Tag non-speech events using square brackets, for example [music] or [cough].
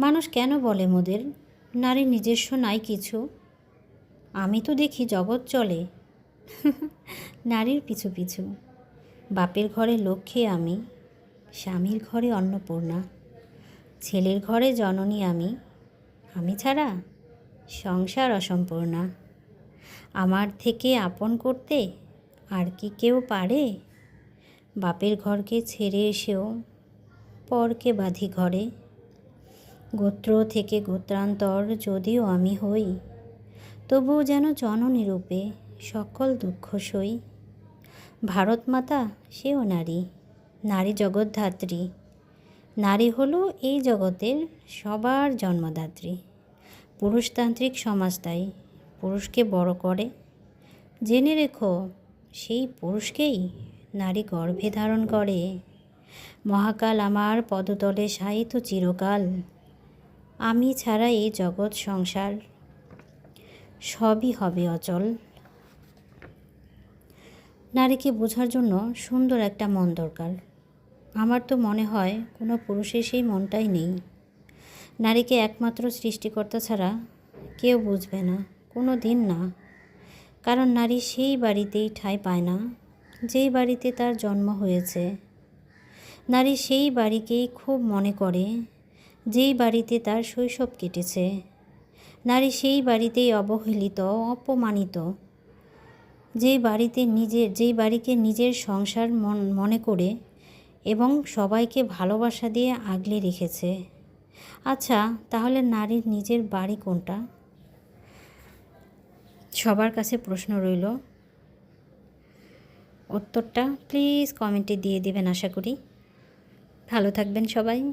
মানুষ কেন বলে মোদের? নারীর নিজস্ব নাই কিছু। আমি তো দেখি জগৎ চলে। [laughs] নারীর পিছু পিছু। বাপের ঘরে লক্ষ্মী আমি, স্বামীর ঘরে অন্নপূর্ণা। ছেলের ঘরে জননী আমি আমি ছাড়া সংসার অসম্পূর্ণা। আমার থেকে আপন করতে আর কি কেউ পারে? বাপের ঘরকে ছেড়ে এসেও পরকে বাঁধি ঘরে। গোত্র থেকে গোত্রান্তর যদিও আমি হই, তবুও যেন জননী রূপে সকল দুঃখ সই। ভারত মাতা, সেও নারী নারী জগৎধাত্রী নারী হলো এই জগতের সবার জন্মদাত্রী। পুরুষতান্ত্রিক সমাজ তাই পুরুষকে বড় করে। জেনে রেখো, সেই পুরুষকেই নারী গর্ভে ধারণ করে। মহাকাল আমার পদতলে সাহিত্য চিরকাল। আমি ছাড়া এই জগৎ সংসার সবই হবে অচল। নারীকে বোঝার জন্য সুন্দর একটা মন দরকার। আমার তো মনে হয় কোনো পুরুষের সেই মনটাই নেই। নারীকে একমাত্র সৃষ্টিকর্তা ছাড়া কেউ বুঝবে না, কোনো দিন না। কারণ নারী সেই বাড়িতেই ঠাঁই পায় না, যেই বাড়িতে তার জন্ম হয়েছে। নারী সেই বাড়িকেই খুব মনে করে যেই বাড়িতে তার শৈশব কেটেছে, নারী সেই বাড়িতেই অবহেলিত, অপমানিত। যেই বাড়িতে নিজের, যেই বাড়িকে নিজের সংসার মন, মনে করে এবং সবাইকে ভালোবাসা দিয়ে আগলে রেখেছে। আচ্ছা তাহলে নারীর নিজের বাড়ি কোনটা? সবার কাছে প্রশ্ন রইল। উত্তরটা প্লিজ কমেন্টে দিয়ে দেবেন, আশা করি। ভালো থাকবেন সবাই।